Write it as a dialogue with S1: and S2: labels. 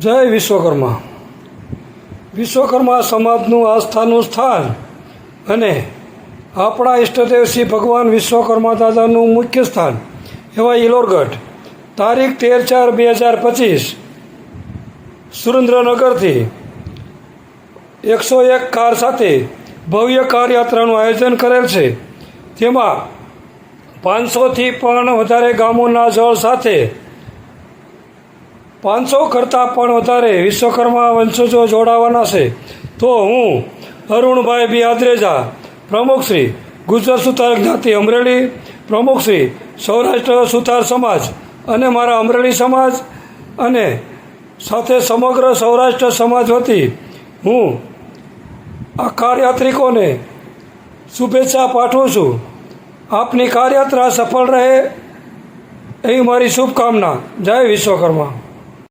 S1: જય વિશ્વકર્મા. વિશ્વકર્મા સમાજનું આસ્થાનું સ્થાન અને આપણા ઈષ્ટદેવ શ્રી ભગવાન વિશ્વકર્મા દાદાનું મુખ્ય સ્થાન એવા ઇલોરગઢ તારીખ તેર ચાર બે હજાર પચીસ સુરેન્દ્રનગરથી એકસો એક કાર સાથે ભવ્ય કાર યાત્રાનું આયોજન કરેલ છે. તેમાં પાંચસોથી પણ વધારે ગામોના જળ સાથે પાંચસો કરતાં પણ વધારે વિશ્વકર્મા વંશજો જોડાવાના છે. તો હું અરુણભાઈ બી આદ્રેજા પ્રમુખશ્રી ગુજરાત સુતાર જ્ઞાતિ અમરેલી પ્રમુખશ્રી સૌરાષ્ટ્ર સુતાર સમાજ અને મારા અમરેલી સમાજ અને સાથે સમગ્ર સૌરાષ્ટ્ર સમાજ વતી હું આ કારયાત્રિકોને શુભેચ્છા પાઠવું છું. આપની કારયાત્રા સફળ રહે એવી મારી શુભકામના. જય વિશ્વકર્મા.